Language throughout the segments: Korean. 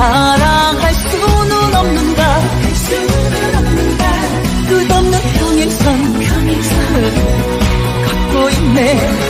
사랑할 수는 없는가? 끝없는 평행선. 걷고 있네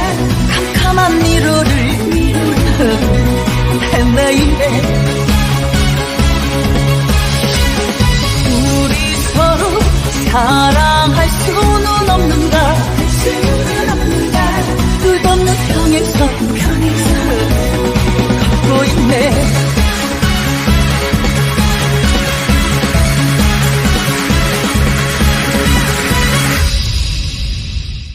헤매이네 우리 서로 사랑